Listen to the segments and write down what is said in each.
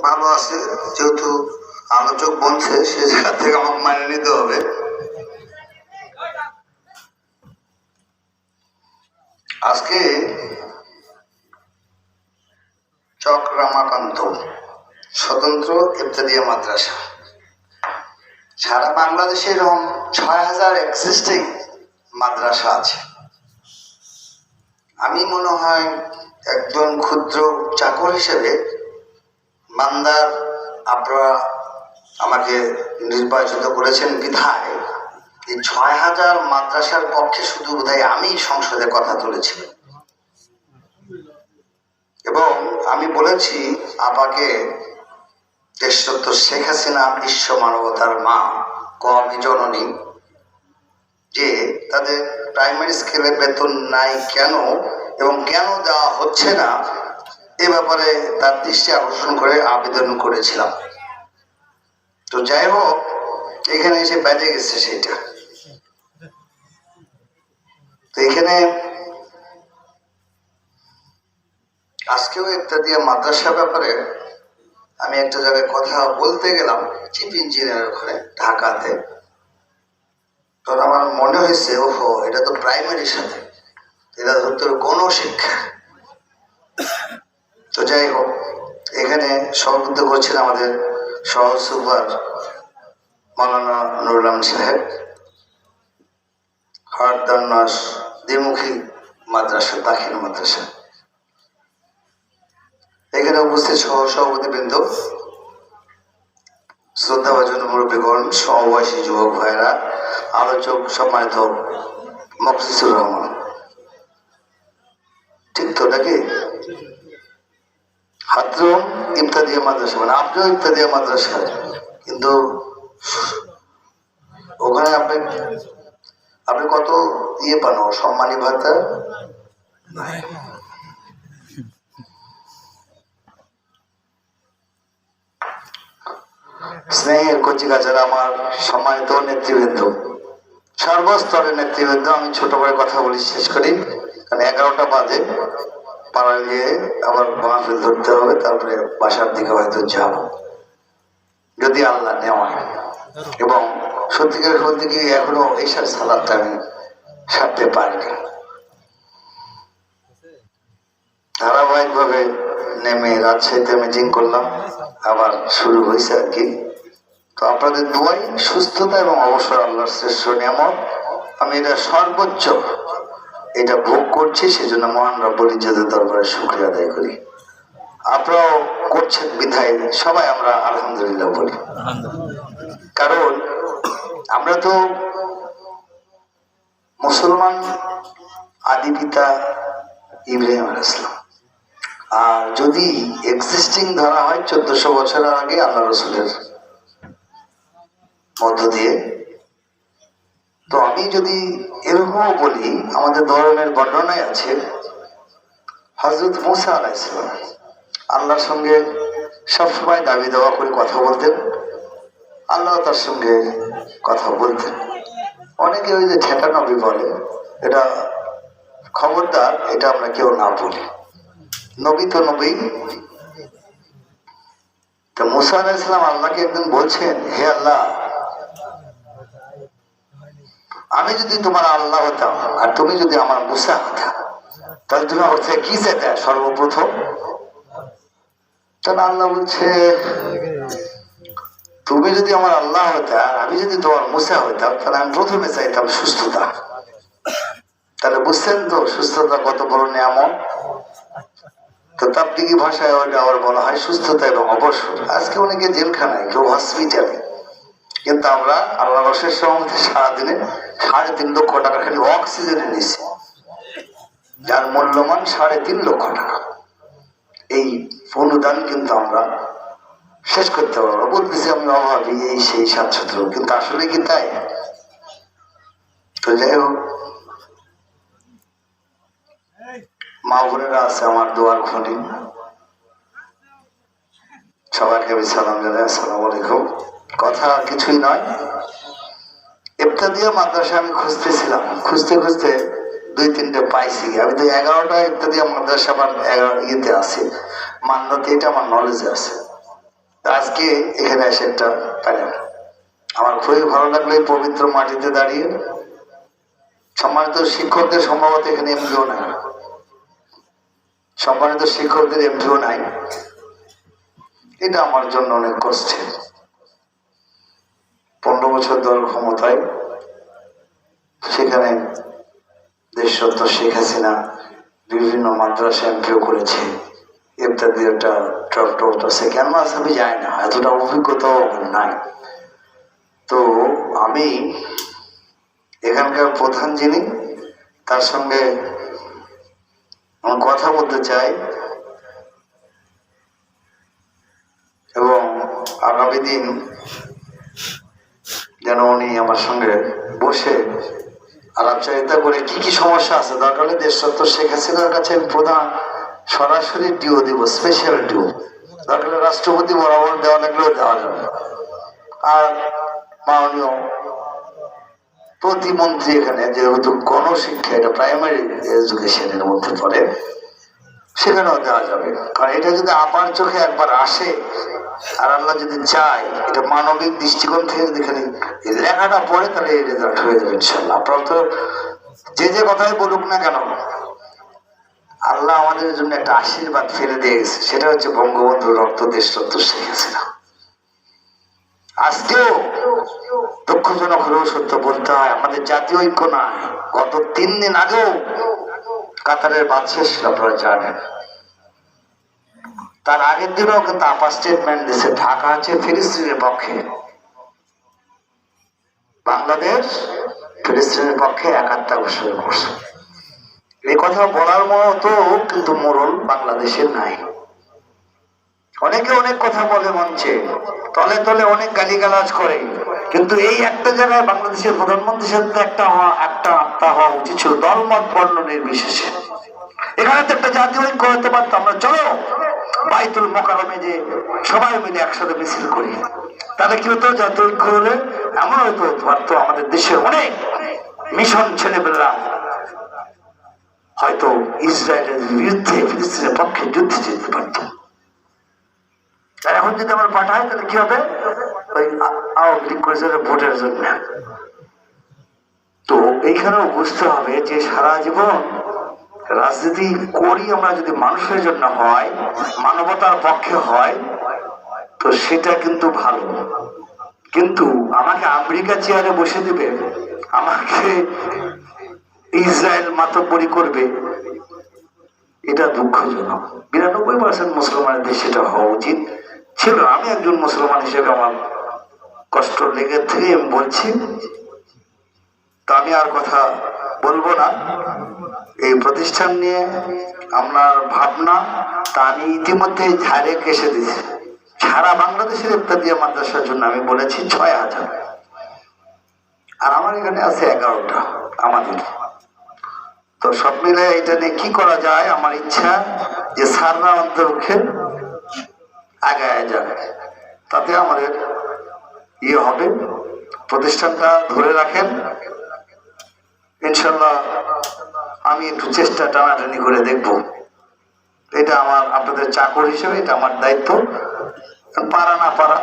ভালো আছে, যেহেতু আলোচক বলছে, সে জায়গা থেকে আমাকে মানে নিতে হবে। আজকে চক রামাকান্ত, স্বতন্ত্র ইত্যাদিয়া মাদ্রাসা। সারা বাংলাদেশে এরকম ছয় হাজার এক্সিস্টিং মাদ্রাসা আছে। আমি মনে হয় একজন ক্ষুদ্র চাকর হিসেবে মান্দার, আপনারা আমাকে নির্বাচিত করেছেন বিধায়। এই ছয় হাজার মাদ্রাসার পক্ষে শুধু বোধহয় আমি সংসদে কথা তুলেছি। এবং আমি বলেছি, আপাকে দেশরত্ন শেখ হাসিনা বিশ্ব মানবতার মা কমি জননী, যে তাদের প্রাইমারি স্কেলে বেতন নাই কেন এবং কেন দেওয়া হচ্ছে না এ ব্যাপারে তার দৃষ্টি আকর্ষণ করে আবেদন করেছিলাম। তো যাই হোক, এখানে এসে বেজে গেছে সেটা। তো এখানে আজকেও ইত্যাদি মাদ্রাসা ব্যাপারে আমি একটা জায়গায় কথা বলতে গেলাম, চিফ ইঞ্জিনিয়ার ওখানে, ঢাকাতে। তখন আমার মনে হয়েছে, ওহো, এটা তো প্রাইমারির সাথে। এটা ধরতে গণশিক্ষা। তো যাই হোক, এখানে সভাপতিত্ব করছেন আমাদের সহ সুপার মৌলানা নুরুলাম সাহেব হরদান্নাস দ্বিমুখী মাদ্রাসা, দাখিল মাদ্রাসা। এখানে উপস্থিত সহ সভাপতি বৃন্দ শ্রদ্ধাভাজন মুরব্বীগণ সমবয়সী যুবক ভাইরা আলোচক সম্মানিত মকসিসুর রহমান। ঠিক তো নাকি? হাতরম ইমতাদিয়া মাদ্রাসা মানে আপনিও ইমতাদিয়া কিন্তু ওখানে আপনি আপনি কত ইয়ে পান? সম্মানী ভাতা? স্নেহের আমার সম্মানিত নেতৃবৃন্দ। সর্বস্তরের নেতৃবৃন্দ, আমি ছোট করে কথা বলি, শেষ করি, কারণ এগারোটা বাজে। পাড়া গিয়ে আবার মাহফিল ধরতে হবে, তারপরে বাসার দিকে হয়তো যাব। যদি আল্লাহ নেওয়া এবং সত্যিকার বলতে কি, এখনও এইসব সালাদটা আমি সারতে পারিনি। ধারাবাহিকভাবে নেমে রাজশাহীতে মিটিং করলাম, আবার শুরু হয়েছে আর কি। তো আপনাদের দোয়াই সুস্থতা এবং অবসর আল্লাহর শ্রেষ্ঠ নিয়ামত। আমি এটা সর্বোচ্চ এটা ভোগ করছি সেজন্য মহান রব্বুল ইজ্জতের দরবারে শুক্রিয়া আদায় করি। আপনারাও করছেন বিধায় সবাই আমরা আলহামদুলিল্লাহ বলি। কারণ আমরা তো মুসলমান আদি পিতা ইব্রাহিম আল ইসলাম আর যদি এক্সিস্টিং ধরা হয় চোদ্দশো বছরের আগে আল্লাহ রসুলের মধ্য দিয়ে তো আমি যদি এরকমও বলি, আমাদের ধরনের বর্ণনায় আছে হজরত মুসা আলাইসালাম আল্লাহর সঙ্গে সবসময় দাবি দেওয়া করে কথা বলতেন, আল্লাহ তার সঙ্গে কথা বলতেন। অনেকে ওই যে ঠেকা নবী বলে, এটা খবরদার, এটা আমরা কেউ না বলি। নবী তো নবী। তো মুসা আলাইসালাম আল্লাহকে একদিন বলছেন, হে আল্লাহ আমি যদি তোমার আল্লাহ হতাম আর তুমি যদি আমার মুসা হতা, তাহলে তুমি আমার থেকে কি চাইতে? সর্বপ্রথম? তখন আল্লাহ বলছে, তুমি যদি আমার আল্লাহ হতা আর আমি যদি তোমার মুসা হইতাম তাহলে আমি প্রথমে চাইতাম সুস্থতা। তাহলে বুঝছেন তো, সুস্থতা কত বড় নিয়ামত? তো তাবলিগি ভাষায় ওটা আবার বলা হয় সুস্থতা এবং অবসর। আজকে অনেকে জেলখানায়, কেউ হসপিটালে কিন্তু আমরা আল্লাহ রসের সম্বন্ধে সারাদিনে সাড়ে তিন লক্ষ টাকা খালি অক্সিজেনে নিছি যার মূল্যমান সাড়ে তিন লক্ষ টাকা। এই অনুদান কিন্তু আমরা শেষ করতে পারব বলতেছি আমি অভাবী, এই সেই সাত সাতশত কিন্তু আসলে কি তাই? তো যাই হোক, মা বোনেরা আছে, আমার দোয়ার খনি। সবাইকে আমি সালাম জানাই, আসসালামু আলাইকুম। কথা কিছুই নয়। ইফতাদিয়া মাদ্রাসা আমি খুঁজতেছিলাম। খুঁজতে খুঁজতে দুই, তিনটে পাইছি। আমি তো এগারোটা ইফতাদিয়া মাদ্রাসা আমার এগারো ইয়েতে আছে। মান্যতে এটা, আমার নলেজে আছে। আজকে এখানে এসে একটা প্যানেল আমার খুবই ভালো লাগল এই পবিত্র মাটিতে দাঁড়িয়ে। সম্মানিত শিক্ষকদের সম্ভবত এখানে এমপিও নাই। সম্মানিত শিক্ষকদের এমপিও নাই। এটা আমার জন্য অনেক কষ্টের। বছর দল ক্ষমতায়, সেখানে দেশরত্ন শেখ হাসিনা বিভিন্ন মাদ্রাসা এমপিও করেছে ইত্যাদি একটা আছে। কেন আছে আমি জানি না, এতটা অভিজ্ঞতাও নাই। তো আমি এখানকার প্রধান যিনি, তার সঙ্গে কথা বলতে চাই এবং আগামী দিন যেন উনি আমার সঙ্গে বসে আলাপচারিতা করে, কি কি সমস্যা আছে? দরকার হলে দেশরত্ন শেখ হাসিনার কাছে প্রধান সরাসরি ডিও দিব স্পেশাল ডিও। দরকার হলে রাষ্ট্রপতি বরাবর দেওয়া লাগলেও দেওয়া যাবে আর মাননীয় প্রতিমন্ত্রী এখানে যেহেতু গণশিক্ষা, এটা প্রাইমারি এডুকেশনের মধ্যে পড়ে, সেখানেও দেওয়া যাবে। কারণ এটা যদি আপার চোখে একবার আসে আর আল্লাহ যদি চায়, এটা মানবিক দৃষ্টিকোণ থেকে যদি খালি লেখাটা পড়ে, তাহলে এই রেজাল্ট হয়ে যাবে ইনশাল্লাহ আপনারা তো যে যে কথাই বলুক না কেন, আল্লাহ আমাদের জন্য একটা আশীর্বাদ ফেলে দিয়ে গেছে। সেটা হচ্ছে বঙ্গবন্ধু রক্ত দেশ রক্ত শিখেছে না আজকেও দুঃখজনক হলেও সত্য বলতে হয়, আমাদের জাতীয় ঐক্য নাই গত তিন দিন আগেও কাতারের বাদশাহ ছিল, আপনারা জানেন। তার আগের দিনও কিন্তু আপা স্টেটমেন্ট দিছে, ঢাকা হচ্ছে ফিলিস্তিনের পক্ষে। বাংলাদেশ ফিলিস্তিনের পক্ষে একাত্তা ঘোষণা করছে। এই কথা বলার মতো কিন্তু মোরল বাংলাদেশের নাই। অনেকে অনেক কথা বলে মঞ্চে, তলে তলে অনেক গালিগালাজ করে, কিন্তু এই একটা জায়গায় বাংলাদেশের প্রধানমন্ত্রীর সাথে একটা হওয়া, একটা আত্মা হওয়া উচিত ছিল দলমত বর্ণ নির্বিশেষে। এখানে তো একটা জাতীয় ঐক্য হতে পারতো, আমরা চলো বাইতুল মোকারমে যে সবাই মিলে একসাথে মিছিল করি। তাহলে কি হতো? জাতীয় ঐক্য হলে এমন হয়তো পারতো আমাদের দেশের অনেক মিশন ছেলেমেয়েরা হয়তো ইসরায়েলের বিরুদ্ধে, ফিলিস্তিনের পক্ষে যুদ্ধে যেতে পারতো। আর এখন যদি আমরা পাঠাই, তাহলে কি হবে? ওই আওয়ামী লীগ করেছে ভোটের জন্য। তো এইখানেও বুঝতে হবে যে সারা জীবন রাজনীতি করি আমরা যদি মানুষের জন্য হয়, মানবতার পক্ষে হয়, তো সেটা কিন্তু ভালো। কিন্তু আমাকে আমেরিকা চেয়ারে বসে দিবে, আমাকে ইসরায়েল মাতব্বরি করবে, এটা দুঃখজনক। বিরানব্বই পার্সেন্ট মুসলমানের দেশে এটা হওয়া উচিত ছিল। আমি একজন মুসলমান হিসেবে আমার কষ্ট লেগে থেকে আমি বলছি। তা আমি আর কথা বলব না। এই প্রতিষ্ঠান নিয়ে আপনার ভাবনা, তা আমি ইতিমধ্যে ঝাড়ে কেসে দিয়েছি। সারা বাংলাদেশের ইত্যাদি মাদ্রাসার জন্য আমি বলেছি ছয় হাজার। আর আমার এখানে আছে এগারোটা, আমাদের। তো সব মিলে এটা নিয়ে কি করা যায়? আমার ইচ্ছা যে সাররা অন্তর্পক্ষে আগায় যাবে তাতে আমাদের ইয়ে হবে। প্রতিষ্ঠানটা ধরে রাখেন। ইনশাল্লাহ আমি একটু চেষ্টা টানাটানি করে দেখব। এটা আমার আপনাদের চাকর হিসেবে, এটা আমার দায়িত্ব। পারা না পারা,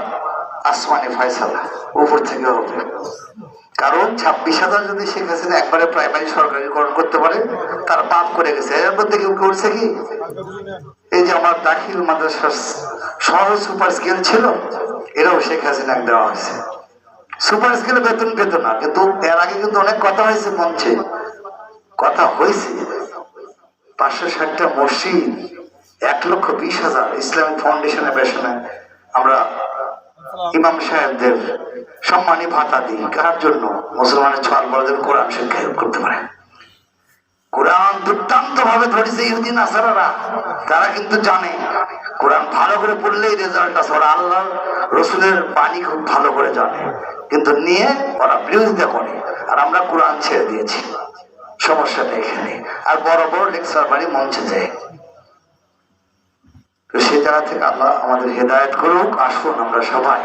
আসমানি ফয়সালা, উপর থেকে হবে। কারণ ছাব্বিশ হাজার যদি শেখ হাসিনা একবারে প্রাইমারি সরকারিকরণ করতে পারে, তার পাপ করে গেছে। এর মধ্যে কেউ করছে কি? এই যে আমার দাখিল মাদ্রাসার সহজ সুপার স্কেল ছিল এরাও শেখ হাসিনা দেওয়া হয়েছে। সুপার স্কেলে বেতন পেত না, কিন্তু এর আগে কিন্তু অনেক কথা হয়েছে মঞ্চে। কথা হয়েছে, পাঁচশো ষাটটা মসজিদ, এক লক্ষ বিশ হাজার ইসলামিক ফাউন্ডেশনের পেছনে আমরা ইমাম সাহেবদের সম্মানী ভাতা দিই। কার জন্য? মুসলমানের ছল বড়দের কোরআন শিক্ষা করতে পারে। কোরআন দুর্দান্ত ভাবে ধরেছে ইহুদিন আসারারা তারা কিন্তু জানে, কোরআন ভালো করে পড়লেই রেজাল্ট আছে ওরা আল্লাহ রসুলের বাণী খুব ভালো করে জানে। কিন্তু নিয়ে ওরা বিরোধিতা করে। আর আমরা কোরআন ছেড়ে দিয়েছি। সমস্যাটা এখানে। আর বড় বড় লেকচার বাড়ি মঞ্চে যায়। তো সেই জায়গা থেকে আল্লাহ আমাদের হেদায়ত করুক, আসুন আমরা সবাই।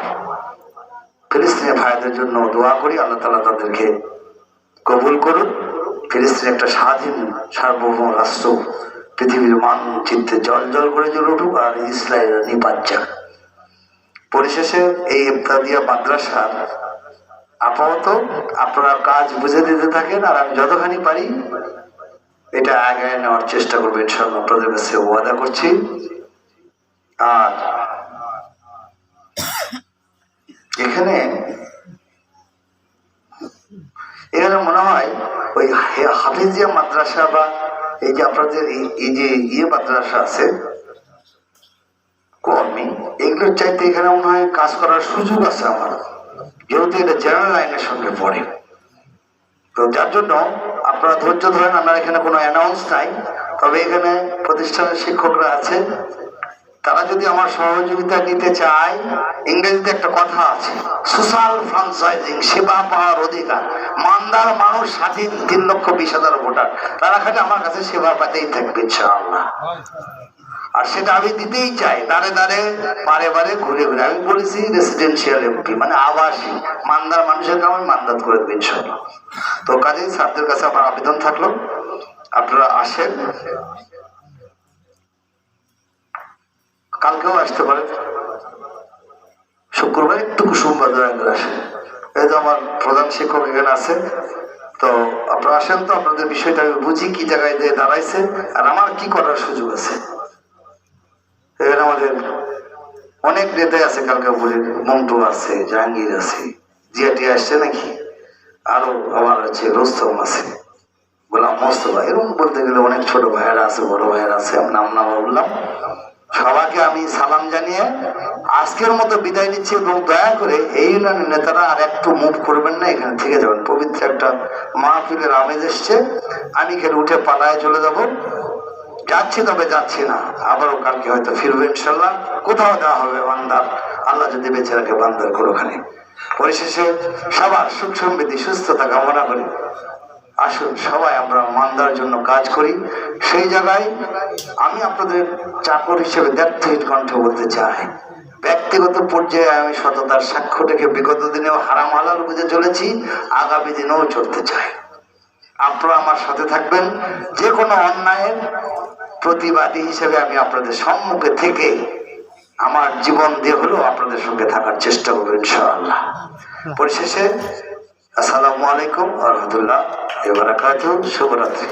ফিলিস্তিনের ভাইদের জন্য দোয়া করি, আল্লাহ তালা তাদেরকে কবুল করুন ফিলিস্তিন একটা স্বাধীন, সার্বভৌম রাষ্ট্র। পৃথিবীর মানচিত্রে জল জল করে জ্বলে উঠুক আর ইসরায়েল নিপাত পরিশেষে এই ইফতাদিয়া মাদ্রাসার আপাতত আপনারা কাজ বুঝে দিতে থাকেন আর আমি যতখানি পারি এটা আগে নেওয়ার চেষ্টা করব ইনশাল্লাহ আপনাদের কাছে ওয়াদা করছি। আর এখানে এখানে মনে হয় ওই হাফিজিয়া মাদ্রাসা বা এই যে আপনাদের এই- যে ইয়ে মাদ্রাসা আছে কর্মী এগুলোর চাইতে এখানে মনে হয় কাজ করার সুযোগ আছে আমার। যেহেতু এটা জেনারেল লাইনের সঙ্গে পড়ে। তো যার জন্য আপনারা ধৈর্য ধরেন আমার এখানে কোনো অ্যানাউন্স নাই। তবে এখানে প্রতিষ্ঠানের শিক্ষকরা আছে। তারা যদি আমার সহযোগিতা নিতে চায়, ইংরেজিতে একটা কথা আছে সোশ্যাল ফ্রাঞ্চাইজিং, সেবা পাওয়ার অধিকার। মান্দার মানুষ স্বাধীন তিন লক্ষ বিশ হাজার ভোটার। তারা খালি আমার কাছে সেবা পাতেই থাকবে, ইনশাআল্লাহ। আর সেটা আমি দিতেই চাই। দাঁড়ে দাঁড়ে বারে বারে ঘুরে ঘুরে আমি বলেছি রেসিডেন্সিয়াল এমপি মানে আবাসিক মান্দার মানুষের আমি মান্দাত করে দেবো ইনশাল্লাহ তো কাজেই স্যারদের কাছে আমার আবেদন থাকল। আপনারা আসেন। কালকেও আসতে পারেন। শুক্রবার একটু কুসুমবার আসেন। এই তো আমার প্রধান শিক্ষক এখানে আছে তো আপনারা আসেন তো, আপনাদের বিষয়টা আমি বুঝি, কি জায়গায় দিয়ে দাঁড়াইছে আর আমার কি করার সুযোগ আছে। এখানে আমাদের অনেক নেতাই আছে, কালকে বলে মন্টু আছে, জাহাঙ্গীর আছে, জিয়াটি আসছে নাকি? আরও আবার আছে, রোস্তম আছে। গোলাম মোস্তফা এরকম বলতে গেলে অনেক ছোট ভাইয়েরা আছে, বড় ভাইয়েরা আছে নাম নাম বললাম। সবাইকে আমি সালাম জানিয়ে আজকের মতো বিদায় নিচ্ছি এবং দয়া করে এই ইউনিয়নের নেতারা আর একটু মুভ করবেন না, এখানে থেকে যাবেন। পবিত্র একটা মাহফিলের আমেজ এসছে। আমি এখানে উঠে পালায় চলে যাব। যাচ্ছি তবে যাচ্ছি না। আবারও কালকে হয়তো ফিরবে ইনশাল্লাহ কোথাও দেওয়া হবে বান্দার আল্লাহ যদি বেঁচে রাখে বান্দার কোনোখানে। পরিশেষে সবার সুখ সমৃদ্ধি, সুস্থতা কামনা করি। আসুন সবাই আমরা মান্দার জন্য কাজ করি। সেই জায়গায় আমি আপনাদের চাকর হিসেবে ব্যক্তিহিত কণ্ঠে বলতে চাই। ব্যক্তিগত পর্যায়ে আমি সততার সাক্ষ্য থেকে বিগত দিনেও হারাম হালাল বুঝে চলেছি, আগামী দিনেও চলতে চাই। আপনারা আমার সাথে থাকবেন। যে কোনো অন্যায়ের প্রতিবাদী হিসেবে আমি আপনাদের সম্মুখে থেকে আমার জীবন দিয়ে হলেও আপনাদের সঙ্গে থাকার চেষ্টা করব ইনশাআল্লাহ। পরিশেষে আসসালামু আলাইকুম আলহামদুলিল্লাহ এবার শুভরাত্রি।